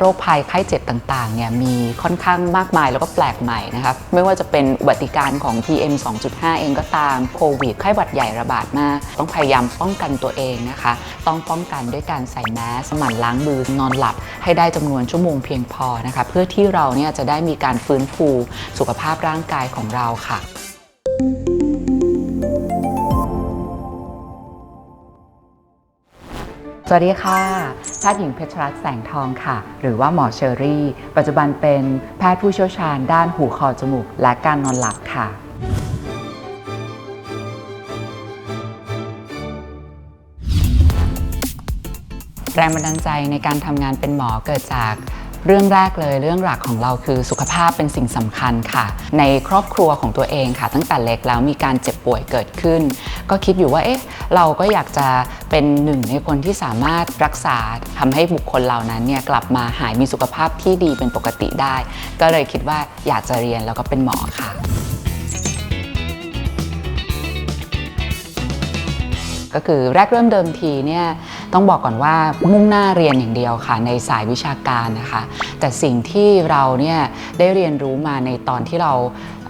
โรคภัยไข้เจ็บต่างๆ เนี่ยมีค่อนข้างมากมายแล้วก็แปลกใหม่นะครับไม่ว่าจะเป็นอุบัติการของ PM 2.5 เองก็ตามโควิดไข้หวัดใหญ่ระบาดมาก ต้องพยายามป้องกันตัวเองนะคะ ต้องป้องกันด้วยการใส่แมสหมั่นล้างมือนอนหลับ ให้ได้จำนวนชั่วโมงเพียงพอนะคะ เพื่อที่เราเนี่ยจะได้มีการฟื้นฟูสุขภาพร่างกายของเราค่ะ สวัสดีค่ะแพทย์หญิงเพชรรัตน์แสงทองค่ะ หรือว่าหมอเชอรี่ ปัจจุบันเป็นแพทย์ผู้เชี่ยวชาญด้านหูคอจมูก และการนอนหลับค่ะ แรงบันดาลใจในการทำงานเป็นหมอเกิดจาก เรื่องแรกเลยเรื่องหลักของเราคือสุขภาพเป็นสิ่งสำคัญค่ะ ในครอบครัวของตัวเองค่ะ ตั้งแต่เล็กแล้วมีการเจ็บป่วยเกิดขึ้น ก็คิดอยู่ว่าเอ๊ะเราก็อยากจะเป็นหนึ่งในคนที่สามารถรักษาทำให้บุคคลเหล่านั้นเนี่ยกลับมาหายมีสุขภาพที่ดีเป็นปกติได้ ก็เลยคิดว่าอยากจะเรียนแล้วก็เป็นหมอค่ะก็คือแรกเริ่มเดิมทีเนี่ย ต้องบอกก่อนว่ามุ่งหน้าเรียนอย่างเดียวค่ะ ในสายวิชาการนะคะ แต่สิ่งที่เราเนี่ยได้เรียนรู้มาในตอนที่เรา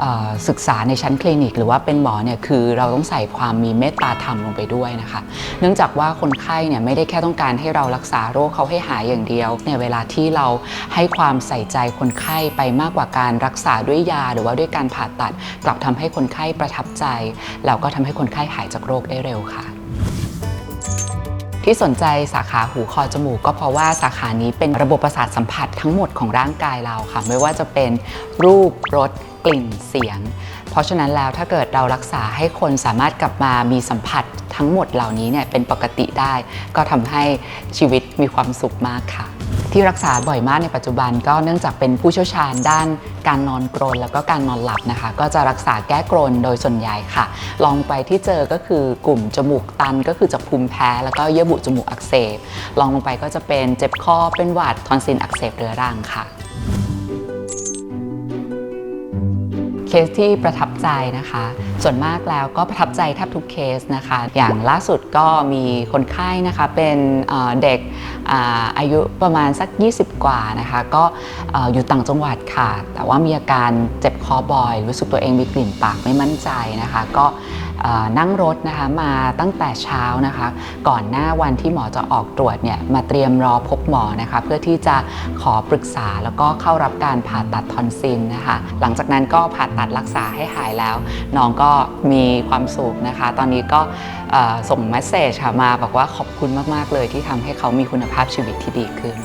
เศึกษาในชั้นคลินิก หรือว่าเป็นหมอเนี่ยคือเราต้องใส่ความมีเมตตาธรรมลงไปด้วยนะคะ เนื่องจากว่าคนไข้เนี่ยไม่ได้แค่ต้องการให้เรารักษาโรคเขาให้หายอย่างเดียวในเวลาที่เราให้ความใส่ใจคนไข้ไปมากกว่าการรักษาด้วยยา หรือว่าด้วยการผ่าตัด กลับทำให้คนไข้ประทับใจ แล้วก็ทำให้คนไข้หายจากโรคได้เร็วค่ะ ที่สนใจสาขาหูคอจมูก ก็เพราะว่าสาขานี้เป็นระบบประสาทสัมผัสทั้งหมดของร่างกายเราค่ะ ไม่ว่าจะเป็นรูปรสกลิ่นเสียง เพราะฉะนั้นแล้วถ้าเกิดเรารักษาให้คนสามารถกลับมามีสัมผัสทั้งหมดเหล่านี้เนี่ยเป็นปกติได้ ก็ทำให้ชีวิตมีความสุขมากค่ะ ที่รักษาบ่อยมากในปัจจุบันก็เนื่องจากเป็นผู้เชี่ยวชาญด้านการนอนกรนแล้วก็การนอนหลับนะคะ ก็จะรักษาแก้กรนโดยส่วนใหญ่ค่ะ ลองไปที่เจอก็คือกลุ่มจมูกตันก็คือจากภูมิแพ้แล้วก็เยื่อบุจมูกอักเสบลองลงไปก็จะเป็นเจ็บคอเป็นหวัดทอนซิลอักเสบเรื้อรังค่ะเคสที่ประทับ ใจนะคะ ส่วนมากแล้วก็ประทับใจแทบทุกเคสนะคะ อย่างล่าสุดก็มีคนไข้นะคะเป็นเด็กอายุประมาณสัก 20 กว่านะคะ ก็อยู่ต่างจังหวัดค่ะ แต่ว่ามีอาการเจ็บคอบ่อย รู้สึกตัวเองมีกลิ่นปากไม่มั่นใจนะคะ ก็ นั่งรถนะคะมาตั้งแต่เช้านะคะ ก่อนหน้าวันที่หมอจะออกตรวจเนี่ยมาเตรียมรอพบหมอนะคะเพื่อที่จะขอปรึกษาแล้วก็เข้ารับการผ่าตัดทอนซิลนะคะหลังจากนั้นก็ผ่าตัดรักษาให้หายแล้ว น้องก็มีความสุขนะคะ ตอนนี้ก็ส่งเมสเซจมาบอกว่าขอบคุณมาก ๆ เลยที่ทำให้เขามีคุณภาพชีวิตที่ดีขึ้น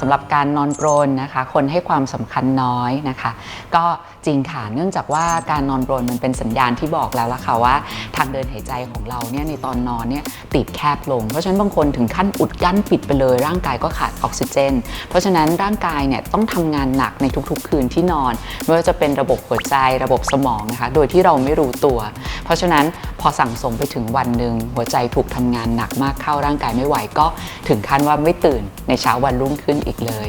สำหรับการนอนกรนนะคะ คนให้ความสำคัญน้อยนะคะ ก็ จริงค่ะ เนื่องจากว่าการนอนกรนมันเป็นสัญญาณที่บอกแล้วล่ะค่ะว่า ทางเดินหายใจของเราเนี่ยในตอนนอนเนี่ยตีบแคบลง เพราะฉะนั้นบางคนถึงขั้นอุดกั้นปิดไปเลย ร่างกายก็ขาดออกซิเจน เพราะฉะนั้นร่างกายเนี่ยต้องทำงานหนักในทุกๆ คืนที่นอนไม่ว่าจะเป็นระบบหัวใจระบบสมองนะคะ โดยที่เราไม่รู้ตัว เพราะฉะนั้นพอสั่งสมไปถึงวันหนึ่งหัวใจถูกทำงานหนักมากเข้าร่างกายไม่ไหวก็ถึงขั้นว่าไม่ตื่นในเช้าวันรุ่งขึ้นอีกเลย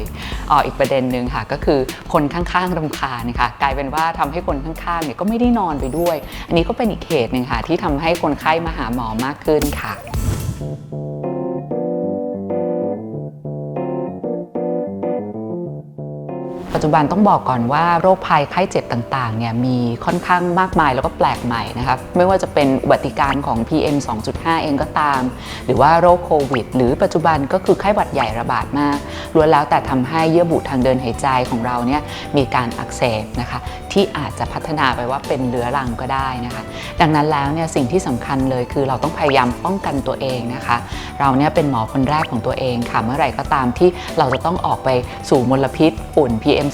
อ๋ออีกประเด็นหนึ่งค่ะก็คือคนข้างๆรำคาญนะคะกลายเป็นว่าทำให้คนข้างๆเนี่ยก็ไม่ได้นอนไปด้วย อันนี้ก็เป็นอีกเหตุหนึ่งค่ะที่ทำให้คนไข้มาหาหมอมากขึ้นค่ะ ปัจจุบันต้องบอกก่อนว่าโรคภัยไข้เจ็บต่างๆเนี่ยมีค่อนข้างมากมายแล้วก็แปลกใหม่นะคะไม่ว่าจะเป็นอุบัติการณ์ของ PM 2.5 เองก็ตาม หรือว่าโรคโควิด หรือปัจจุบันก็คือไข้หวัดใหญ่ระบาดมากล้วนแล้วแต่ทำให้เยื่อบุทางเดินหายใจของเราเนี่ยมีการอักเสบนะคะที่อาจจะพัฒนาไปว่าเป็นเรื้อรังก็ได้นะคะ ดังนั้นแล้วเนี่ยสิ่งที่สำคัญเลยคือเราต้องพยายามป้องกันตัวเองนะคะ เราเนี่ยเป็นหมอคนแรกของตัวเองค่ะเมื่อไหร่ก็ตามที่เราจะต้องออกไปสู่มลพิษฝุ่น PM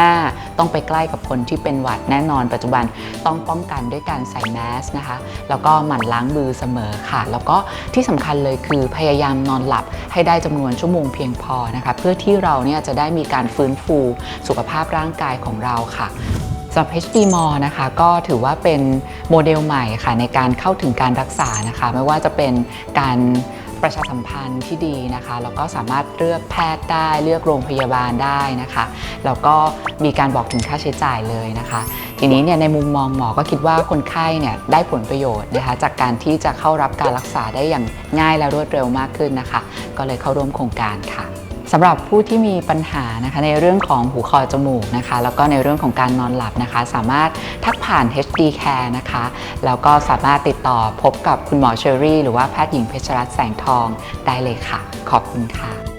2.5 ต้องไปใกล้กับคนที่เป็นหวัดแน่นอนปัจจุบันต้องป้องกันด้วยการใส่แมสนะคะ แล้วก็หมั่นล้างมือเสมอค่ะ แล้วก็ที่สำคัญเลยคือพยายามนอนหลับให้ได้จำนวนชั่วโมงเพียงพอนะคะเพื่อที่เราเนี่ยจะได้มีการฟื้นฟูสุขภาพร่างกายของเราค่ะสำหรับ HD m o นะคะก็ถือว่าเป็นโมเดลใหม่ค่ะในการเข้าถึงการรักษานะคะ ไม่ว่าจะเป็นการ ประชาสัมพันธ์ที่ดีนะคะแล้วก็สามารถเลือกแพทย์ได้เลือกโรงพยาบาลได้นะคะแล้วก็มีการบอกถึงค่าใช้จ่ายเลยนะคะ ทีนี้เนี่ยในมุมมองหมอก็คิดว่าคนไข้เนี่ยได้ผลประโยชน์นะคะจากการที่จะเข้ารับการรักษาได้อย่างง่ายและรวดเร็วมากขึ้นนะคะ ก็เลยเข้าร่วมโครงการค่ะ สำหรับผู้ที่มีปัญหานะคะในเรื่องของหูคอจมูกนะคะ แล้วก็ในเรื่องของการนอนหลับนะคะ สามารถทักผ่าน HD Care นะคะ แล้วก็สามารถติดต่อพบกับคุณหมอเชอรี่ หรือว่าแพทย์หญิงเพชรรัตน์แสงทองได้เลยค่ะ ขอบคุณค่ะ